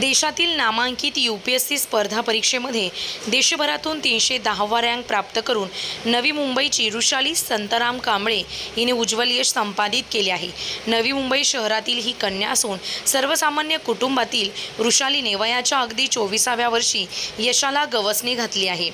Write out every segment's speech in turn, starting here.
देशातील नामांकित you P S C स्पर्धा परीक्षेमध्ये देशभरातून तीनशे दहावा रँक प्राप्त करून नवी मुंबईची ऋषाली संतराम कांबळे हिने उज्ज्वल यश संपादित केले आहे. नवी मुंबई शहरातील ही कन्या असून सर्वसामान्य कुटुंबातील ऋषालीने वयाच्या अगदी चोवीसाव्या वर्षी यशाला गवसणी घातली आहे.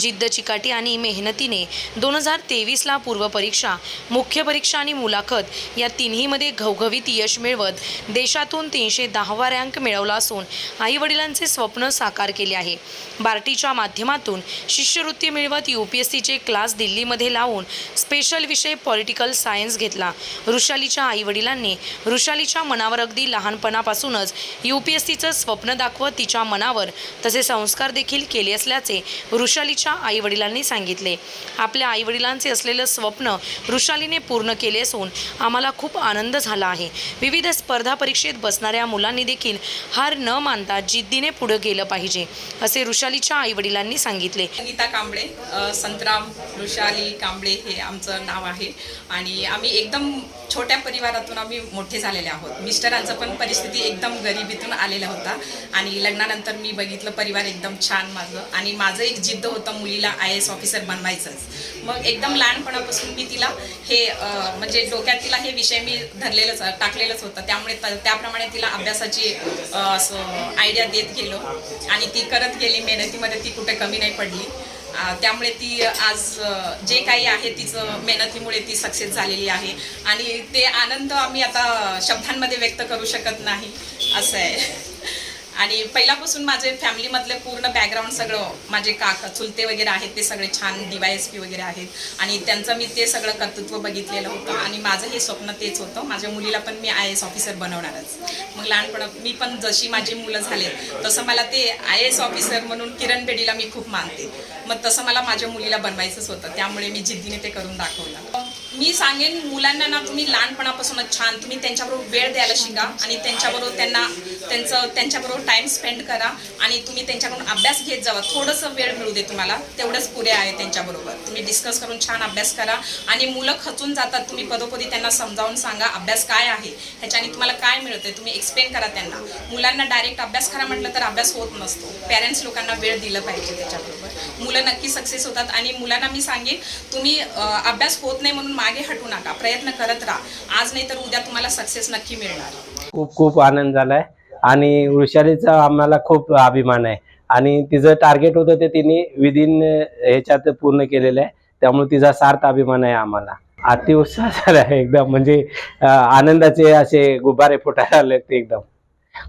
जिद्द चिकाटी आणि मेहनतीने दोन हजार तेवीसला पूर्वपरीक्षा मुख्य परीक्षा आणि मुलाखत या तिन्हीमध्ये घवघवीत यश मिळवत देशातून तीनशे दहावा रँक मिळवला असून आईवडिलांचे स्वप्न साकार केले आहे. बार्टीच्या माध्यमातून शिष्यवृत्ती मिळवत यू पी एस सीचे क्लास दिल्लीमध्ये लावून स्पेशल विषय पॉलिटिकल सायन्स घेतला. वृषालीच्या आईवडिलांनी वृषालीच्या मनावर अगदी लहानपणापासूनच यू पी एस सीचं स्वप्न दाखवत तिच्या मनावर तसे संस्कार देखील केले असल्याचे वृषालीच्या आईवडिलांनी सांगितले. आपल्या आईवडिलांचे असलेलं स्वप्न ऋषालीने पूर्ण केले असून आम्हाला खूप आनंद झाला आहे. विविध स्पर्धा परीक्षेत बसणाऱ्या मुलांनी देखील हार न मानता जिद्दीने पुढे गेलं पाहिजे असे ऋषालीच्या आई वडिलांनी सांगितले. गीता कांबळे संतराम ऋषाली कांबळे हे आमचं नाव आहे. आणि आम्ही एकदम छोट्या परिवारातून आम्ही मोठे झालेले आहोत. मिस्टरांचं पण परिस्थिती एकदम गरिबीतून आलेला होता. आणि लग्नानंतर मी बघितलं परिवार एकदम छान माझं. आणि माझं एक जिद्द होतं मुलीला आय एस ऑफिसर बनवायचंच. मग एकदम लहानपणापासून मी तिला हे म्हणजे डोक्यात तिला हे विषय मी धरलेलंच टाकलेलंच होतं. त्यामुळे त्याप्रमाणे तिला अभ्यासाची असं आयडिया देत गेलो. आणि ती करत गेली. मेहनतीमध्ये ती कुठे कमी नाही पडली. त्यामुळे ती आज जे काही आहे तिचं मेहनतीमुळे ती सक्सेस झालेली आहे. आणि ते आनंद आम्ही आता शब्दांमध्ये व्यक्त करू शकत नाही. असं आहे. आणि पहिल्यापासून माझे फॅमिलीमधले पूर्ण बॅकग्राऊंड सगळं माझे काका चुलते वगैरे आहेत ते सगळे छान डी वाय एस पी वगैरे आहेत. आणि त्यांचं मी ते सगळं कर्तृत्व बघितलेलं होतं. आणि माझं हे स्वप्न तेच होतं. माझ्या मुलीला पण मी आय एस ऑफिसर बनवणारच. मग लहानपण मी पण जशी माझी मुलं झाले तसं मला ते आय एस ऑफिसर म्हणून किरण बेडीला मी खूप मानते. मग तसं मला माझ्या मुलीला बनवायचंच होतं. त्यामुळे मी जिद्दीने ते करून दाखवलं. मी सांगेन मुलांना ना तुम्ही लहानपणापासूनच छान तुम्ही त्यांच्याबरोबर वेळ द्यायला शिका. आणि त्यांच्याबरोबर त्यांना त्यांचं त्यांच्याबरोबर टाइम स्पेंड करा आणि तुम्ही त्यांच्याकडून अभ्यास घेत जावा. थोडंसं वेळ मिळू दे तुम्हाला. तेवढंच पुरे आहे त्यांच्याबरोबर. तुम्ही डिस्कस करून छान अभ्यास करा. आणि मुलं खचून जातात. तुम्ही पदोपदी त्यांना समजावून सांगा अभ्यास काय आहे? ह्याच्याने तुम्हाला काय मिळतं तुम्ही एक्सप्लेन करा त्यांना. मुलांना डायरेक्ट अभ्यास करा म्हटलं तर अभ्यास होत नसतो. पॅरेंट्स लोकांना वेळ दिलं पाहिजे त्याच्याबरोबर. मुलं नक्की सक्सेस होतात. आणि मुलांना मी सांगेन तुम्ही अभ्यास होत नाही म्हणून मागे हटू नका. प्रयत्न करत राहा. आज नाही तर उद्या तुम्हाला सक्सेस नक्की मिळणार. खूप खूप आनंद झालाय. आणि वृषालीचा आम्हाला खूप अभिमान आहे. आणि तिचं टार्गेट होतं ते तिने विदिन ह्याच्यात पूर्ण केलेलं आहे. त्यामुळे तिचा सार्थ अभिमान आहे आम्हाला. अतिउत्साह झाला आहे एकदम. म्हणजे आनंदाचे असे गुब्बारे फुटायला आले ते एकदम.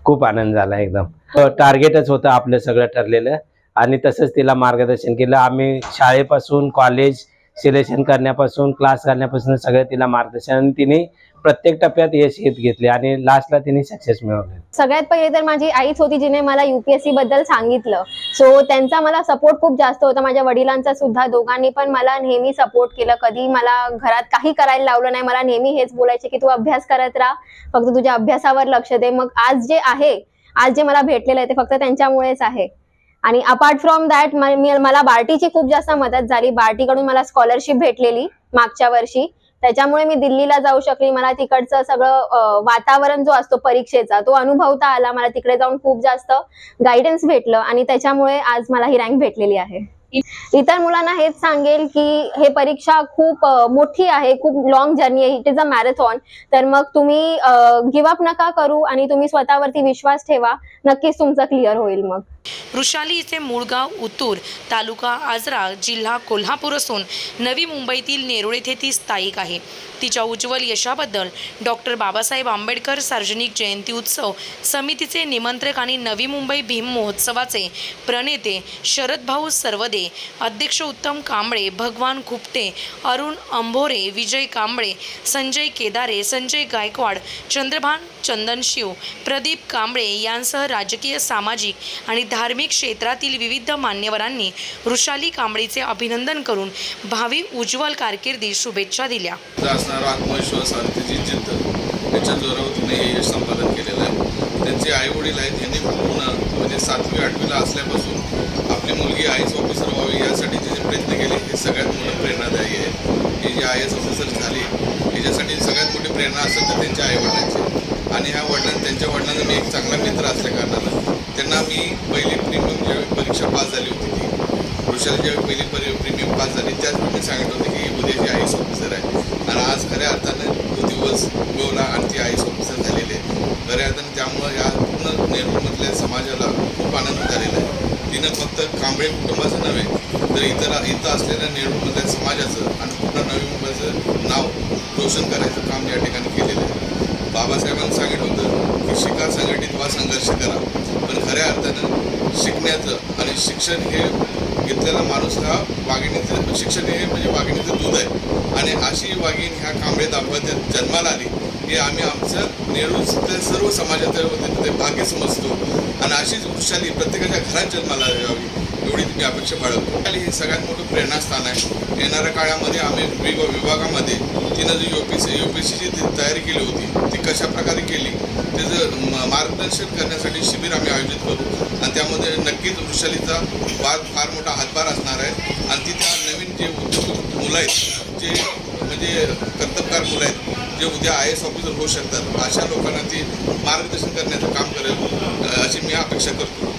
खूप आनंद झाला एकदम. हो, टार्गेटच होतं आपलं सगळं ठरलेलं. आणि तसंच तिला मार्गदर्शन केलं. आम्ही शाळेपासून कॉलेज सिलेक्शन करण्यापासून क्लास करण्यापासून सगळं तिला मार्गदर्शन तिने प्रत्येक टप्प्यात यश घेत घेतले आणि लास्टला तिने सक्सेस मिळवले. सगळ्यात पहिले तर माझी आईच होती जिने मला युपीएससी बद्दल सांगितलं. सो त्यांचा मला सपोर्ट खूप जास्त होता. माझ्या वडिलांचा सुद्धा दोघांनी पण मला नेहमी सपोर्ट केलं. कधी मला घरात काही करायला लावलं नाही. मला नेहमी हेच बोलायचे की तू अभ्यास करत राहा. फक्त तुझ्या अभ्यासावर लक्ष दे. मग आज जे आहे आज जे मला भेटलेलं आहे ते फक्त त्यांच्यामुळेच आहे. आणि अपार्ट फ्रॉम दॅट मला बार्टीची खूप जास्त मदत झाली. बार्टीकडून मला स्कॉलरशिप भेटलेली मागच्या वर्षी. त्याच्यामुळे मी दिल्लीला जाऊ शकली. मला तिकडचं सगळं वातावरण जो असतो परीक्षेचा तो अनुभवता आला. मला तिकडे जाऊन खूप जास्त गायडन्स भेटलं आणि त्याच्यामुळे आज मला ही रँक भेटलेली आहे. इतर मुलांना हेच सांगेल की हे परीक्षा खूप मोठी आहे. खूप लॉंग जर्नी आहे. इट इज अ मॅरेथॉन तर मग तुम्ही गिव्हअप नका करू आणि तुम्ही स्वतःवरती विश्वास ठेवा. नक्कीच तुमचं क्लिअर होईल मग. वृषाली इथे मूळगाव उतूर तालुका आजरा जिल्हा कोल्हापूर असून नवी मुंबईतील नेरुळ येथे ती स्थायिक आहे. तिच्या उज्ज्वल यशाबद्दल डॉक्टर बाबासाहेब आंबेडकर सार्वजनिक जयंती उत्सव समितीचे निमंत्रक आणि नवी मुंबई भीम महोत्सवाचे प्रणेते शरदभाऊ सर्वदे अध्यक्ष उत्तम कांबळे भगवान खुपटे अरुण अंभोरे विजय कांबळे संजय केदारे संजय गायकवाड चंद्रभान चंदन शिव प्रदीप कांबळे यांसह राजकीय सामाजिक आणि धार्मिक क्षेत्रातील विविध मान्यवरांनी वृषाली कांबळीचे अभिनंदन करून भावी उज्ज्वल कारकिर्दी शुभेच्छा दिल्या. असणारा आत्मविश्वास आणि तिची जिद्द याच्या जोरावर तिने हे संपादन केलेलं आहे. त्यांचे आई वडील आहेत यांनी पूर्ण म्हणजे सातवी आठवीला असल्यापासून आपली मुलगी आय एस ऑफिसर व्हावी यासाठी जे प्रयत्न केले हे सगळ्यात मोठं प्रेरणादायी आहे. ही जी आय एस ऑफिसर झाली याच्यासाठी सगळ्यात मोठी प्रेरणा असेल तर त्यांच्या आई वडिलांची आणि ह्या वडिलां त्यांच्या वडिलांना मी एक चांगला मित्र असल्या कारणानं त्यांना मी पहिली प्रीमियम ज्यावेळी परीक्षा पास झाली होती ती वृषाली ज्यावेळी पहिली परी प्रीमियम पास झाली त्याच मी सांगितलं होतं की उद्या जी आय एस ऑफिसर आहे. आणि आज खऱ्या अर्थानं तो दिवस उगवला आणि ती आय एस ऑफिसर झालेली आहे खऱ्या अर्थानं त्यामुळं या पूर्ण नेहरूमधल्या समाजाला खूप आनंद झालेला आहे. तिनं फक्त कांबळे कुटुंबाचं नव्हे तर इतर इथं असलेल्या नेहरूमधल्या समाजाचं आणि पूर्ण नवी मुंबईचं नाव रोशन करायचं काम या ठिकाणी केलेलं आहे. बाबासाहेबांनी सांगितलं होतं शिका संघटित वा संघर्ष करा. पण खऱ्या अर्थानं शिकण्याचं आणि शिक्षण हे घेतलेला माणूस हा वाघिणीचं शिक्षण हे म्हणजे वाघिणीचं दूध आहे. आणि अशी वाघीण ह्या कांबळे दाम्पत्यात जन्माला आली. हे आम्ही आमचं नेहरूच्या सर्व समाजाच्या वतीने ते भाग्य समजतो. आणि अशीच वृक्षाली प्रत्येकाच्या घरात जन्माला यावी एवढी मी अपेक्षा बाळगतो. आणि हे सगळ्यात मोठं प्रेरणास्थान आहे. येणाऱ्या काळामध्ये आम्ही विभ विभागामध्ये तिनं जी U P C U P सीची तयारी केली होती ती कशा प्रकारे केली त्याचं मार्गदर्शन करण्यासाठी शिबिर आम्ही आयोजित करू. आणि त्यामध्ये नक्कीच वृषालीचा फार फार मोठा हातभार असणार आहे. आणि ती त्या नवीन जे उद्योग मुलं आहेत जे म्हणजे जे कर्तबकार मुलं आहेत जे उद्या आय एस ऑफिसर होऊ शकतात अशा लोकांना ती मार्गदर्शन करण्याचं काम करेल अशी मी अपेक्षा करतो.